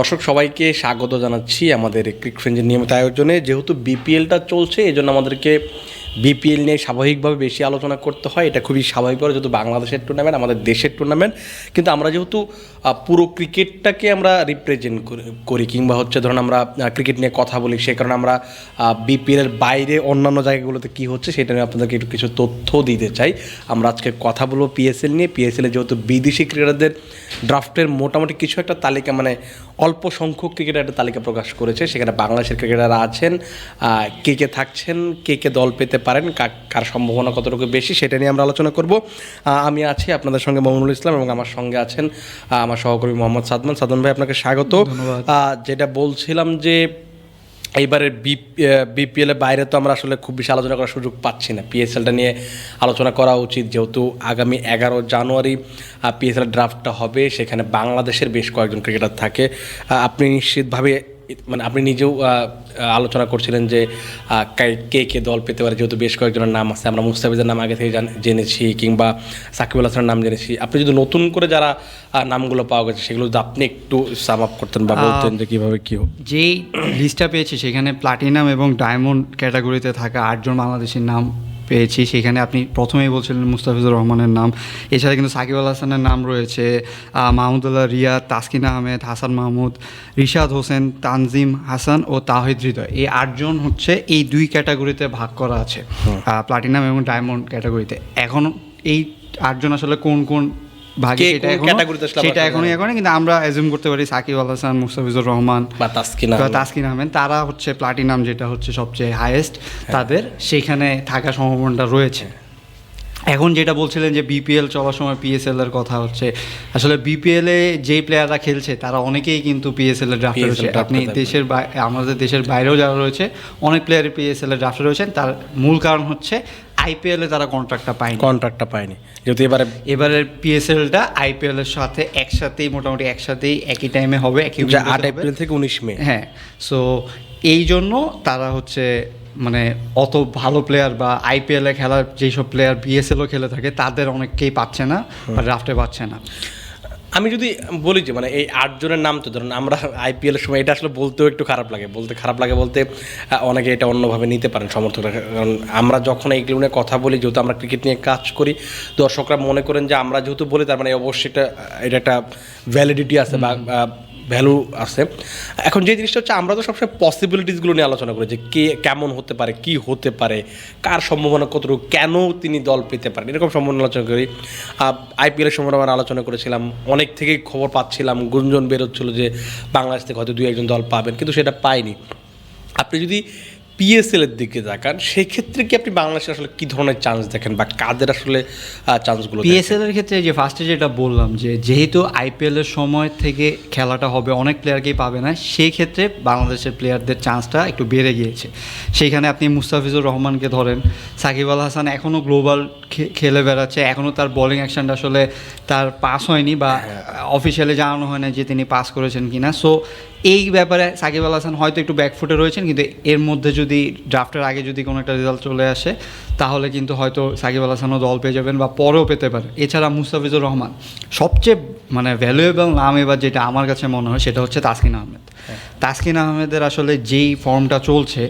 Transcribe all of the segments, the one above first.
দর্শক সবাইকে স্বাগত জানাচ্ছি আমাদের ক্রিক ফ্রেন্ডের নিয়মিত আয়োজনে। যেহেতু বিপিএলটা চলছে এই জন্য আমাদেরকে বিপিএল নিয়ে স্বাভাবিকভাবে বেশি আলোচনা করতে হয়। এটা খুবই স্বাভাবিক ব্যাপার, যেহেতু বাংলাদেশের টুর্নামেন্ট আমাদের দেশের টুর্নামেন্ট কিন্তু আমরা যেহেতু পুরো ক্রিকেটটাকে আমরা রিপ্রেজেন্ট করি কিংবা হচ্ছে ধরুন আমরা ক্রিকেট নিয়ে কথা বলি সে কারণে আমরা বিপিএলের বাইরে অন্যান্য জায়গাগুলোতে কী হচ্ছে সেটা নিয়ে আপনাদেরকে একটু কিছু তথ্য দিতে চাই। আমরা আজকে কথা বলব পিএসএল নিয়ে। পিএসএলে যেহেতু বিদেশি ক্রিকেটারদের ড্রাফটের মোটামুটি কিছু একটা তালিকা মানে অল্প সংখ্যক ক্রিকেটারের একটা তালিকা প্রকাশ করেছে। সেখানে বাংলাদেশের ক্রিকেটাররা আছেন কে কে থাকছেন কে কে দল পেতে পারেন কার সম্ভাবনা কতটুকু বেশি সেটা নিয়ে আমরা আলোচনা করব। আমি আছি আপনাদের সঙ্গে মোহাম্মুল ইসলাম এবং আমার সঙ্গে আছেন আমার সহকর্মী মোহাম্মদ সাদমান। সাদমান ভাই আপনাকে স্বাগত। যেটা বলছিলাম যে এইবারের বিপিএল এর বাইরে তো আমরা আসলে খুব বেশি আলোচনা করার সুযোগ পাচ্ছি না। পিএসএলটা নিয়ে আলোচনা করা উচিত, যেহেতু আগামী এগারো জানুয়ারি পিএসএল ড্রাফটটা হবে, সেখানে বাংলাদেশের বেশ কয়েকজন ক্রিকেটার থাকে। আপনি নিশ্চিতভাবে মানে আপনি নিজেও আলোচনা করছিলেন যে কে- কে দল পেতে পারে যেহেতু বেশ কয়েকজনের নাম আছে। আমরা মুস্তাফিজের নাম আগে থেকে জান- জেনেছি কিংবা সাকিব আল হাসানের নাম জেনেছি। আপনি যদি নতুন করে যারা নামগুলো পাওয়া গেছে সেগুলো যদি আপনি একটু সাম আপ করতেন বা বলতেন যে কীভাবে কী যেই লিস্টটা পেয়েছি সেখানে প্লাটিনাম এবং ডায়মন্ড ক্যাটাগরিতে থাকা আটজন বাংলাদেশের নাম পেয়েছি। সেখানে আপনি প্রথমেই বলছিলেন মুস্তাফিজুর রহমানের নাম। এছাড়া কিন্তু সাকিব আল হাসানের নাম রয়েছে মাহমুদুল্লাহ রিয়া তাসকিন আহমেদ হাসান মাহমুদ রিশাদ হোসেন তানজিম হাসান ও তাহিদ হৃদয়। এই আটজন হচ্ছে এই দুই ক্যাটাগরিতে ভাগ করা আছে প্লাটিনাম এবং ডায়মন্ড ক্যাটাগরিতে। এখন এই আটজন আসলে কোন কোন ভাগে সেটা এখনও এখনই এখন কিন্তু আমরা অ্যাজিউম করতে পারি সাকিব আল হাসান মুস্তাফিজুর রহমান বা তাসকিনা তাসকিন আহমেদ তারা হচ্ছে প্লাটিনাম যেটা হচ্ছে সবচেয়ে হাইয়েস্ট তাদের সেইখানে থাকার সম্ভাবনাটা রয়েছে। এখন যেটা বলছিলেন যে বিপিএল চলার সময় পিএসএল এর কথা হচ্ছে আসলে বিপিএল এ যেই প্লেয়াররা খেলছে তারা অনেকেই কিন্তু পিএসএল এর ড্রাফটে রয়েছে। আপনি দেশের আমাদের দেশের বাইরেও যারা রয়েছে অনেক প্লেয়ারই পিএসএল এর ড্রাফটে রয়েছেন। তার মূল কারণ হচ্ছে আইপিএল এ তারা কন্ট্রাক্টটা পায়নি। কন্ট্রাক্টটা পায়নি। যেহেতু এবারে এবারের পিএসএলটা আইপিএল এর সাথে একসাথেই মোটামুটি একসাথেই একই টাইমে হবে একই তে আট। এপ্রিল থেকে উনিশ মে। হ্যাঁ সো এই জন্য তারা হচ্ছে মানে অত ভালো প্লেয়ার বা আইপিএলে খেলার যেসব প্লেয়ার বিএসএলও খেলে থাকে তাদের অনেককেই পাচ্ছে না বা ড্রাফটে পাচ্ছে না। আমি যদি বলি যে মানে এই আটজনের নাম তো ধরুন আমরা আইপিএলের সময় এটা আসলে বলতেও একটু খারাপ লাগে। বলতে খারাপ লাগে বলতে অনেকে এটা অন্যভাবে নিতে পারেন সমর্থকরা। কারণ আমরা যখন এইগুলো নিয়ে কথা বলি যেহেতু আমরা ক্রিকেট নিয়ে কাজ করি দর্শকরা মনে করেন যে আমরা যেহেতু বলি তার মানে অবশ্যই এটা এটা একটা ভ্যালিডিটি আছে বা ভ্যালু আছে। এখন যে জিনিসটা হচ্ছে আমরা তো সবসময় পসিবিলিটিসগুলো নিয়ে আলোচনা করি যে কে কেমন হতে পারে, কি হতে পারে, কার সম্ভাবনা কতটুকু, কেন তিনি দল পেতে পারেন, এরকম সম্ভাবনা আলোচনা করি। আইপিএলের আমরা আলোচনা করেছিলাম, অনেক থেকেই খবর পাচ্ছিলাম, গুঞ্জন বেরোচ্ছিল যে বাংলাদেশ থেকে হয়তো দু একজন দল পাবেন, কিন্তু সেটা পায়নি আপনি যদি পিএসএল এর দিকে তাকান সেই ক্ষেত্রে কি আপনি বাংলাদেশে আসলে কি ধরনের চান্স দেখেন বা কাদের আসলে চান্সগুলো পিএসএল এর ক্ষেত্রে যে ফার্স্টে যেটা বললাম যে যেহেতু আইপিএল এর সময় থেকে খেলাটা হবে অনেক প্লেয়ারকেই পাবে না সেই ক্ষেত্রে বাংলাদেশের প্লেয়ারদের চান্সটা একটু বেড়ে গিয়েছে। সেইখানে আপনি মুস্তাফিজুর রহমানকে ধরেন সাকিব আল হাসান এখনও গ্লোবাল খেলে বেড়াচ্ছে এখনও তার বোলিং অ্যাকশনটা আসলে তার পাস হয়নি বা অফিসিয়ালি জানানো হয় না যে তিনি পাস করেছেন কিনা। সো এই ব্যাপারে সাকিব আল হাসান হয়তো একটু ব্যাকফুটে রয়েছেন কিন্তু এর মধ্যে যদি ড্রাফটের আগে যদি কোনো একটা রেজাল্ট চলে আসে তাহলে কিন্তু হয়তো সাকিব আল হাসানও দল পেয়ে যাবেন বা পরেও পেতে পারে। এছাড়া মুস্তাফিজুর রহমান সবচেয়ে মানে ভ্যালুয়েবল নাম এবার যেটা আমার কাছে মনে হয় সেটা হচ্ছে তাসকিন আহমেদ। তাসকিন আহমেদের আসলে যেই ফর্মটা চলছে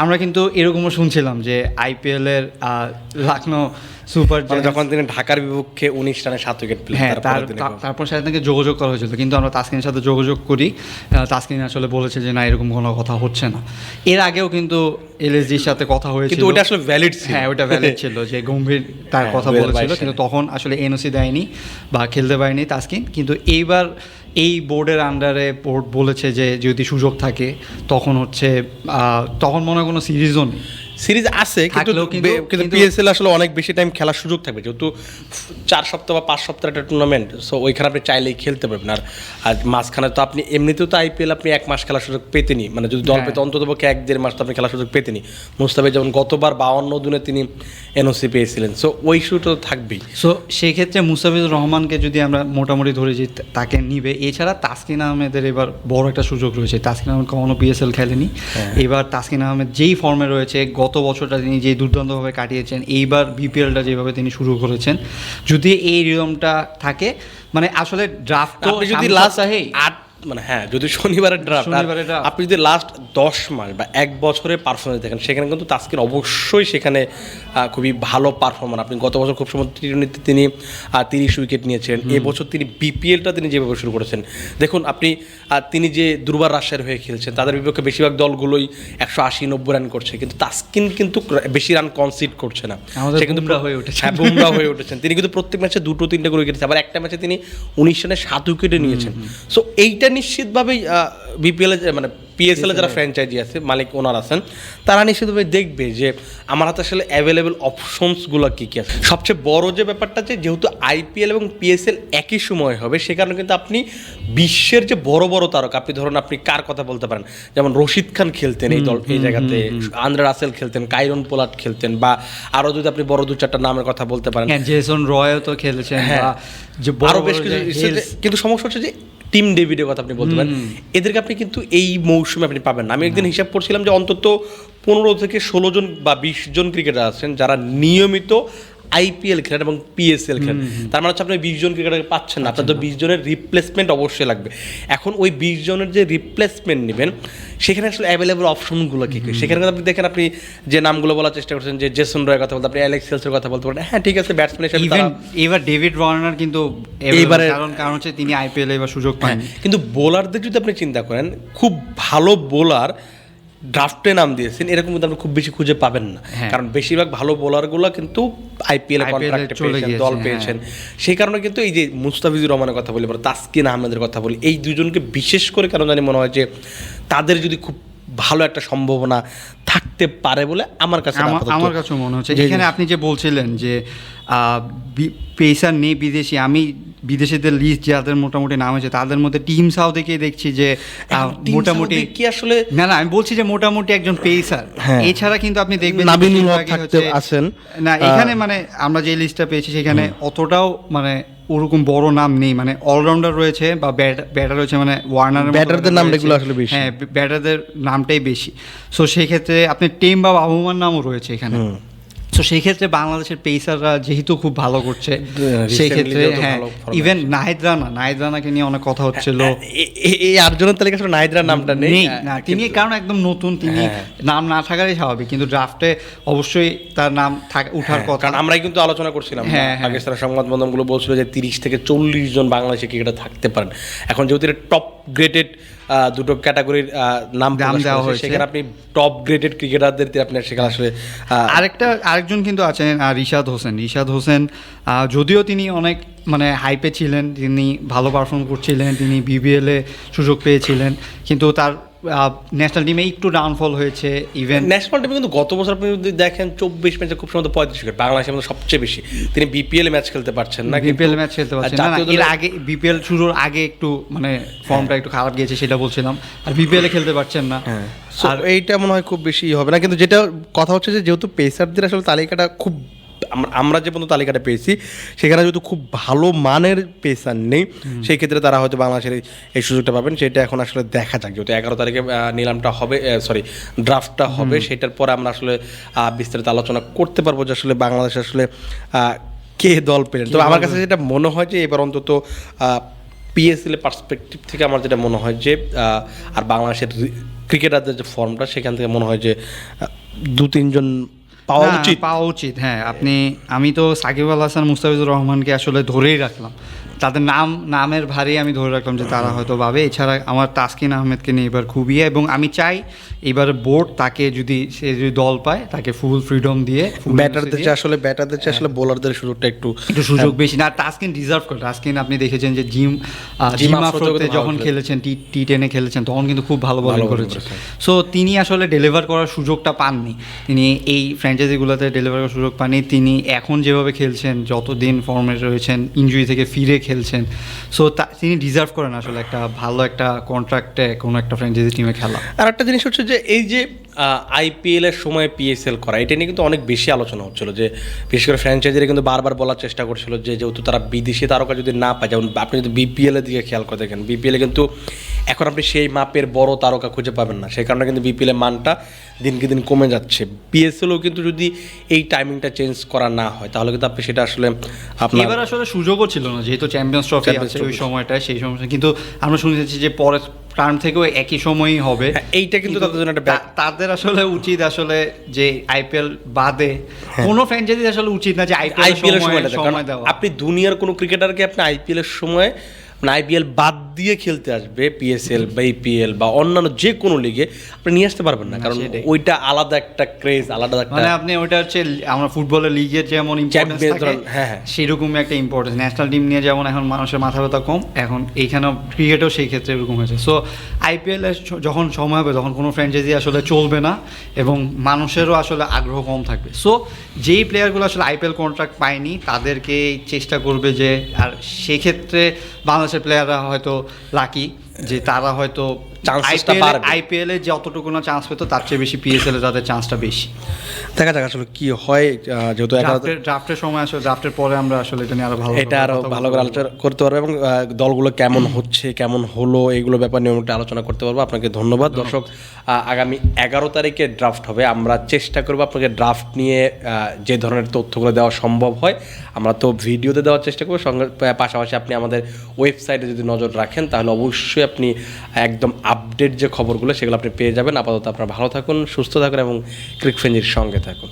আমরা কিন্তু এরকমও শুনছিলাম যে আইপিএলের লখনৌ সুপার মানে যখন তিনি ঢাকার বিপক্ষে উনিশ রানে সাত উইকেট হ্যাঁ তারপর সাথে থেকে যোগাযোগ করা হয়েছিল। কিন্তু আমরা তাসকিনের সাথে যোগাযোগ করি। তাসকিন আসলে বলেছে যে না এরকম কোনো কথা হচ্ছে না। এর আগেও কিন্তু সাথে কথা হয়েছিল। কিন্তু ওটা আসলে ভ্যালিড ছিল। হ্যাঁ ওটা ভ্যালিড ছিল যে গম্ভীর তার হ্যাঁ, কথা 2022 বলেছিল। কিন্তু তখন আসলে এনওসি দেয়নি বা খেলতে পারেনি তাসকিন। কিন্তু এইবার এই বোর্ডের আন্ডারে বোর্ড বলেছে যে যদি সুযোগ থাকে তখন হচ্ছে তখন মনে হয় কোনো সিরিজও নেই। সিরিজ আছে কিন্তু কিন্তু- পিএসএল আসলে অনেক বেশি টাইম খেলার সুযোগ থাকবে। যেহেতু চার সপ্তাহ বা পাঁচ সপ্তাহ একটা টুর্নামেন্ট সো ওইখানে আপনি চাইলেই খেলতে পারবেন। আর আর মাঝখানে তো আপনি এমনিতেও তো আইপিএল আপনি এক মাস খেলার সুযোগ পেতেনি মানে যদি দল হ্যাঁ। পেতে অন্তত পক্ষে এক দেড় মাস তো আপনি খেলার সুযোগ পেতেনি মুস্তাফিজ যেমন গতবার বাউন্ন দিনে তিনি এনওসি পেয়েছিলেন। সো ওই সুযোগ তো থাকবেই। সো সেই ক্ষেত্রে মুস্তাফিজুর রহমানকে যদি আমরা মোটামুটি ধরে যে তাকে নিবে এছাড়া তাসকিন আহমেদের এবার বড় একটা সুযোগ রয়েছে। তাসকিন আহমেদ কখনো পিএসএল খেলেনি। এবার তাসকিন আহমেদ যেই ফর্মে রয়েছে গত বছরটা তিনি যে দুর্দান্তভাবে কাটিয়েছেন এইবার বিপিএলটা যেভাবে তিনি শুরু করেছেন যদি এই রিয়মটা থাকে মানে আসলে ড্রাফট যদি লাস্ট আহে আট মানে হ্যাঁ যদি শনিবারের ড্রাফট আপনি যদি লাস্ট দশ মাস বা এক বছরের পারফরমেন্স দেখেন সেখানে কিন্তু তাস্কিন অবশ্যই সেখানে খুবই ভালো পারফর্মার আপনি গত বছর খুব সময় টি তিনি তিরিশ উইকেট নিয়েছেন এবছর তিনি বিপিএলটা তিনি যেভাবে শুরু করেছেন। দেখুন আপনি তিনি যে দুর্বার রাজশাহীর হয়ে খেলছেন তাদের বিপক্ষে বেশিরভাগ দলগুলোই একশো আশি নব্বই রান করছে। কিন্তু তাস্কিন কিন্তু বেশি রান কনসিড করছে না। সে কিন্তু হয়ে উঠেছে। হ্যাঁ বুমরা হয়ে উঠেছেন। তিনি কিন্তু প্রত্যেক ম্যাচে দুটো তিনটে করে উইকেট আবার একটা ম্যাচে তিনি উনিশ রানে সাত উইকেটে নিয়েছেন। সো এইটা নিশ্চিতভাবেই বিপিএল মানে পিএসএল যারা ফ্র্যাঞ্চাইজি আছে মালিক ওনার আছেন তারা নিশ্চিতভাবে দেখবে যে আমার হাতে আসলে অ্যাভেলেবেল অপশনসগুলো কী কী আছে। সবচেয়ে বড় যে ব্যাপারটা যে যেহেতু আইপিএল এবং পিএসএল একই সময় হবে সে কারণে কিন্তু আপনি বিশ্বের যে বড় বড় তারকা আপনি ধরুন আপনি কার কথা বলতে পারেন যেমন রশিদ খান খেলতেন এই দল এই জায়গাতে আন্দ্রে রাসেল খেলতেন কাইরন পোলাট খেলতেন বা আরও যদি আপনি বড় দু চারটা নামের কথা বলতে পারেন। হ্যাঁ জেসন রয়ও তো খেলেছেন হ্যাঁ। যে বড় বেশ কিছু কিন্তু সমস্যা হচ্ছে যে টিম ডেভিডের কথা আপনি বলতে পারেন। এদেরকে আপনি কিন্তু এই মৌসুমে আপনি পাবেন না। আমি একদিন হিসাব করছিলাম যে অন্তত পনেরো থেকে ষোলো জন বা বিশ জন ক্রিকেটার আছেন যারা নিয়মিত আইপিএল খেলেন এবং পিএসএল খেলেন তার মানে হচ্ছে আপনি বিশ জন ক্রিকেটার পাচ্ছেন না। আপনার তো বিশ জনের রিপ্লেসমেন্ট অবশ্যই লাগবে। এখন ওই বিশ জনের যে রিপ্লেসমেন্ট নেবেন সেখানে আসলে অ্যাভেলেবল অপশনগুলো কী কী? সেখানে আপনি দেখেন আপনি যে নামগুলো বলার চেষ্টা করছেন যে জেসন রয়ের কথা বলতে আপনি অ্যালেক্স সেলসের কথা বলতে পারেন হ্যাঁ ঠিক আছে ব্যাটসম্যান হিসেবে এবার ডেভিড ওয়ার্নার কিন্তু এবারে কারণ কারণ হচ্ছে তিনি আইপিএল এবার সুযোগ পান হ্যাঁ, কিন্তু বোলারদের যদি আপনি চিন্তা করেন খুব ভালো বোলার ড্রাফটে নাম দিয়েছেন এরকম কিন্তু আপনি খুব বেশি খুঁজে পাবেন না হ্যাঁ। কারণ বেশিরভাগ ভালো বোলারগুলো কিন্তু আইপিএল IPL কন্ট্রাক্টে পেয়েছেন দল হ্যাঁ। পেয়েছেন সেই কারণে কিন্তু এই যে মুস্তাফিজুর রহমানের কথা বলি বা তাসকিন আহমেদের কথা বলি এই দুজনকে বিশেষ করে কেন জানি মনে হয় যে তাদের যদি খুব ভালো একটা সম্ভাবনা থাকতে পারে বলে আমার কাছে আমার কাছে মনে হচ্ছে। এখানে আপনি যে বলছিলেন যে পেসার নেই বিদেশি আমি বিদেশিদের লিস্ট যাদের মোটামুটি নাম হয়েছে তাদের মধ্যে টিম সাউ থেকে দেখছি যে মোটামুটি কি আসলে না না আমি বলছি যে মোটামুটি একজন পেসার হ্যাঁ। এছাড়া কিন্তু আপনি দেখবেন নাবিনুল হক থাকতে আছেন। না এখানে মানে আমরা যে লিস্টটা পেয়েছি সেখানে অতটাও মানে ওরকম বড় নাম নেই মানে অলরাউন্ডার রয়েছে বা ব্যাটার রয়েছে মানে ওয়ার্নার ব্যাটারদের নাম রেগুলো আসলে বেশি। হ্যাঁ ব্যাটারদের নামটাই বেশি। সো সেই ক্ষেত্রে আপনি টেম বা বাবুমার নামও রয়েছে এখানে। সো সেই ক্ষেত্রে বাংলাদেশের পেসাররা যেহেতু খুব ভালো করছে সেই ক্ষেত্রে হ্যাঁ ইভেন নাহিদ রানা নাহিদ রানাকে নিয়ে অনেক কথা হচ্ছিল। এ- এ- এই আটজনের তালিকা আসলে নাহিদরার নামটা নেই। নেই না তিনি কারণ একদম নতুন তিনি হ্যাঁ। নাম না থাকারই স্বাভাবিক কিন্তু ড্রাফটে অবশ্যই তার নাম থাকা উঠার হ্যাঁ, কথা। কারণ আমরাই কিন্তু আলোচনা করছিলাম হ্যাঁ, হ্যাঁ। পাকিস্তানের সংবাদ মাধ্যমগুলো বলছিল যে তিরিশ থেকে চল্লিশ জন বাংলাদেশি ক্রিকেটার থাকতে পারেন। এখন যেহেতু টপ গ্রেডেড দুটো ক্যাটাগরির নাম দেওয়া হয়েছে। সেখানে আপনি টপ গ্রেডেড ক্রিকেটারদের দিয়ে আপনার সেখানে আসলে আরেকটা আরেকজন কিন্তু আছেন রিশাদ হোসেন রিশাদ হোসেন যদিও তিনি অনেক মানে হাইপে ছিলেন তিনি ভালো পারফর্ম করছিলেন তিনি বিবিএলে সুযোগ পেয়েছিলেন কিন্তু তার ন্যাশনাল টিমে একটু ডাউনফল হয়েছে ইভেন ন্যাশনাল টিমে কিন্তু গত বছর আপনি যদি দেখেন চব্বিশ ম্যাচে খুব সম্ভবত পঁয়ত্রিশ উইকেট বাংলাদেশের মধ্যে সবচেয়ে বেশি। তিনি বিপিএল ম্যাচ খেলতে পারছেন না বিপিএল ম্যাচ খেলতে পারছেন না, এর আগে বিপিএল শুরুর আগে একটু মানে ফর্মটা একটু খারাপ গিয়েছে সেটা বলছিলাম। আর বিপিএল এ খেলতে পারছেন না। So, এইটা মনে হয় খুব বেশি হবে না। কিন্তু যেটা কথা হচ্ছে যে যেহেতু পেসারদের আসলে তালিকাটা খুব আমরা- যে পর্যন্ত তালিকাটা পেয়েছি সেখানে যেহেতু খুব ভালো মানের পেসার নেই সেই ক্ষেত্রে তারা হয়তো বাংলাদেশের এই- এই সুযোগটা পাবেন। সেটা এখন আসলে দেখা যাক যেহেতু এগারো তারিখে নিলামটা হবে সরি ড্রাফটটা হবে সেটার পরে আমরা আসলে বিস্তারিত আলোচনা করতে পারব যে আসলে বাংলাদেশ আসলে কে দল পেলেন। তবে আমার কাছে যেটা মনে হয় যে এবার অন্তত পিএসএল এর পার্সপেক্টিভ থেকে আমার যেটা মনে হয় যে আর বাংলাদেশের ক্রিকেটারদের যে ফর্মটা সেখান থেকে মনে হয় যে দু তিনজন পাওয়া উচিত। পাওয়া উচিত হ্যাঁ। আপনি আমি তো সাকিব আল হাসান মুস্তাফিজুর রহমানকে আসলে ধরেই রাখলাম। তাদের নাম নামের ভারী আমি ধরে রাখলাম যে তারা হয়তো পাবে এছাড়া আমার তাসকিন আহমেদকে নিয়ে এবার খুবই এবং আমি চাই এবার বোর্ড তাকে যদি সে যদি দল পায় তাকে ফুল ফ্রিডম দিয়ে ব্যাটারদের চেয়ে আসলে ব্যাটারদের চেয়ে আসলে বোলারদের সুযোগটা একটু একটু সুযোগ বেশি। না টাস্কিন ডিজার্ভ করে। টাস্কিন আপনি দেখেছেন যে জিম জিম আফরোতে যখন খেলেছেন টি টি টেনে খেলেছেন তখন কিন্তু খুব ভালো বোলিং করেছে। সো তিনি আসলে ডেলিভার করার সুযোগটা পাননি। তিনি এই ফ্র্যাঞ্চাইজিগুলোতে ডেলিভার করার সুযোগ পাননি। তিনি এখন যেভাবে খেলছেন যতদিন ফর্মে রয়েছেন ইনজুরি থেকে ফিরে খেলছেন। সো তিনি ডিজার্ভ করেন আসলে একটা ভালো একটা কন্ট্রাক্টে কোনো একটা ফ্র্যাঞ্চাইজি টিমে খেলা। আর একটা জিনিস হচ্ছে যে, এই যে আইপিএল এর সময় পিএসএল করা, এটা নিয়ে কিন্তু অনেক বেশি আলোচনা হচ্ছিল যে, বিশেষ করে ফ্র্যাঞ্চাইজিরা কিন্তু বারবার বলার চেষ্টা করছিল যে, যেহেতু তারা বিদেশি তারকা যদি না পায়, যেমন আপনি যদি বিপিএল এর দিকে খেয়াল করে দেখেন বিপিএলে কিন্তু এখন আপনি সেই মাপের বড় তারকা খুঁজে পাবেন না। সেই কারণে কিন্তু বিপিএল এর মানটা দিনকে দিন কমে যাচ্ছে। পিএসএলও কিন্তু যদি এই টাইমিংটা চেঞ্জ করা না হয় তাহলে কিন্তু আপনি সেটা আসলে আপনার এবার আসলে সুযোগও ছিল না যেহেতু চ্যাম্পিয়ন্স ট্রফি আছে ওই। সময়টায় সেই সময় কিন্তু আমরা শুনেছি যে পরের টার্ম থেকেও একই সময়ই হবে। হ্যাঁ, এইটা কিন্তু তাদের জন্য একটা তাদের আসলে উচিত আসলে যে আইপিএল বাদে কোনো ফ্র্যাঞ্চাইজি আসলে উচিত না যে আইপিএল সময়টা সময় দেওয়া। আপনি দুনিয়ার কোনো ক্রিকেটারকে আপনি আইপিএল এর সময় মানে আইপিএল বাদ দিয়ে খেলতে আসবে পিএসএল বা ইপিএল বা অন্যান্য যে কোনো লিগে আপনি নিয়ে আসতে পারবেন না। কারণ ওইটা আলাদা একটা ক্রেজ আলাদা একটা মানে আপনি ওইটা হচ্ছে আমরা ফুটবলের লিগের যেমন হ্যাঁ, হ্যাঁ। সেরকমই একটা ইম্পর্টেন্স ন্যাশনাল টিম নিয়ে যেমন এখন মানুষের মাথা ব্যথা কম এখন এইখানেও ক্রিকেটেও সেই ক্ষেত্রে এরকম হয়েছে। সো আইপিএল যখন সময় হবে তখন কোনো ফ্র্যাঞ্চাইজি আসলে চলবে না এবং মানুষেরও আসলে আগ্রহ কম থাকবে। সো যেই প্লেয়ারগুলো আসলে আইপিএল কন্ট্রাক্ট পায়নি তাদেরকে চেষ্টা করবে যে আর সেক্ষেত্রে বাংলাদেশের প্লেয়াররা হয়তো লাকি যে তারা হয়তো আইপিএল যতটুকু না চান্স পেতো তার চেয়ে বেশি পিএসএল এ তাদের চান্সটা বেশি। দেখা যাক আসলে কি হয় যেহেতু ড্রাফটের সময় আসলে ড্রাফটের পরে আমরা আসলে এটা নিয়ে আরও ভালো এটা আরও ভালো করে আলোচনা করতে পারব এবং দলগুলো কেমন হচ্ছে কেমন হলো এইগুলো ব্যাপার নিয়ে একটা আলোচনা করতে পারব। আপনাকে ধন্যবাদ। দর্শক আগামী এগারো তারিখে ড্রাফট হবে। আমরা চেষ্টা করব আপনাকে ড্রাফট নিয়ে যে ধরনের তথ্যগুলো দেওয়া সম্ভব হয় আমরা তো ভিডিওতে দেওয়ার চেষ্টা করব। সঙ্গে পাশাপাশি আপনি আমাদের ওয়েবসাইটে যদি নজর রাখেন তাহলে অবশ্যই আপনি একদম আপডেট যে খবরগুলো, সেগুলো আপনি পেয়ে যাবেন। আপাতত আপনারা ভালো থাকুন, সুস্থ থাকুন এবং ক্রিকফেঞ্জির সঙ্গে থাকুন।